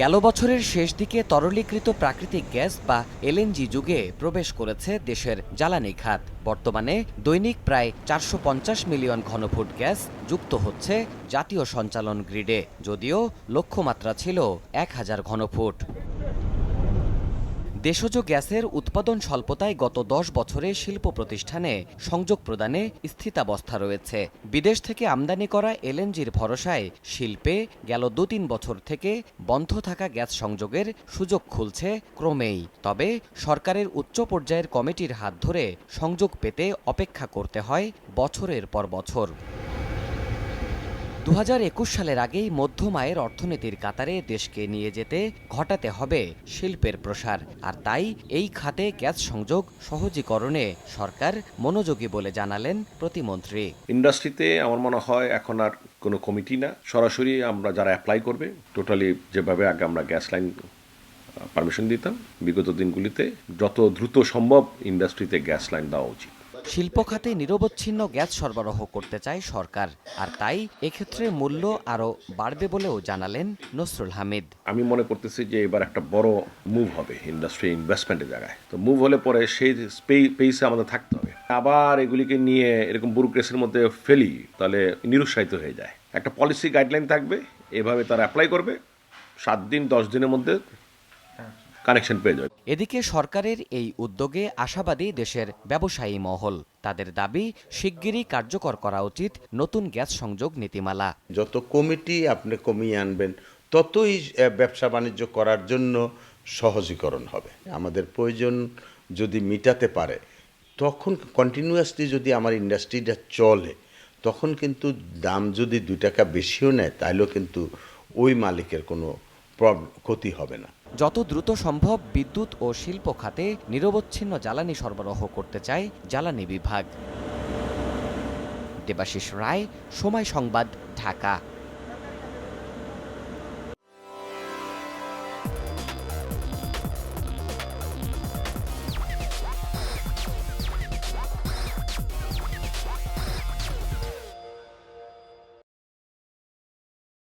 গেল বছরের শেষ দিকে তরলীকৃত প্রাকৃতিক গ্যাস বা এলএনজি যুগে প্রবেশ করেছে দেশের জ্বালানি খাত। বর্তমানে দৈনিক প্রায় চারশো পঞ্চাশ মিলিয়ন ঘনফুট গ্যাস যুক্ত হচ্ছে জাতীয় সঞ্চালন গ্রিডে, যদিও লক্ষ্যমাত্রা ছিল এক হাজার ঘনফুট। দেশজ গ্যাসের উৎপাদন স্বল্পতায় গত দশ বছরে শিল্প প্রতিষ্ঠানে সংযোগ প্রদানে স্থিতাবস্থা রয়েছে। বিদেশ থেকে আমদানি করা এলএনজির ভরসায় শিল্পে গেল দু তিন বছর থেকে বন্ধ থাকা গ্যাস সংযোগের সুযোগ খুলছে ক্রমেই। তবে সরকারের উচ্চ পর্যায়ের কমিটির হাত ধরে সংযোগ পেতে অপেক্ষা করতে হয় বছরের পর বছর। দু হাজার একুশ সালের আগেই মধ্যম আয়ের অর্থনীতির কাতারে দেশকে নিয়ে যেতে ঘটাতে হবে শিল্পের প্রসার। আর তাই এই খাতে গ্যাস সংযোগ সহজীকরণে সরকার মনোযোগী বলে জানালেন প্রতিমন্ত্রী। ইন্ডাস্ট্রিতে আমার মনে হয় এখন আর কোনো কমিটি না। সরাসরি আমরা যারা অ্যাপ্লাই করবে, টোটালি যেভাবে আগে আমরা গ্যাস লাইন পারমিশন দিতাম, বিগত দিনগুলিতে যত দ্রুত সম্ভব ইন্ডাস্ট্রিতে গ্যাস লাইন দেওয়া উচিত। শিল্প খাতে নিরবচ্ছিন্ন গ্যাস সরবরাহ করতে চায় সরকার, আর তাই এক্ষেত্রে মূল্য আরও বাড়বে বলেও জানালেন নসরুল হামিদ। আমি মনে করতেছি যে এবার একটা বড় মুভ হবে ইন্ডাস্ট্রি ইনভেস্টমেন্টের জায়গায়। তো মুভ হলে পরে সেই পেইসে আমাদের থাকতে হবে। আবার এগুলিকে নিয়ে এরকম ব্যুরোক্রেসির মধ্যে ফেলি, তাহলে নিরুৎসাহিত হয়ে যায়। একটা পলিসি গাইডলাইন থাকবে, এভাবে তারা অ্যাপ্লাই করবে, সাত দিন, দশ দিনের মধ্যে কানেকশন পেয়ে যাবে। এদিকে সরকারের এই উদ্যোগে আশাবাদী দেশের ব্যবসায়ী মহল। তাদের দাবি শিগগিরই কার্যকর করা উচিত নতুন গ্যাস সংযোগ নীতিমালা। যত কমিটি আপনি কমিয়ে আনবেন ততই ব্যবসা বাণিজ্য করার জন্য সহজীকরণ হবে। আমাদের প্রয়োজন যদি মিটাতে পারে তখন কন্টিনিউয়াসলি যদি আমার ইন্ডাস্ট্রিটা চলে তখন কিন্তু দাম যদি দুই টাকা বেশিও নেয় তাহলেও কিন্তু ওই মালিকের কোনো ক্ষতি হবে না। যত দ্রুত সম্ভব বিদ্যুৎ ও শিল্প খাতে নিরবচ্ছিন্ন জ্বালানি সরবরাহ করতে চায় জ্বালানি বিভাগ। দেবাশিস রায়, সময় সংবাদ, ঢাকা।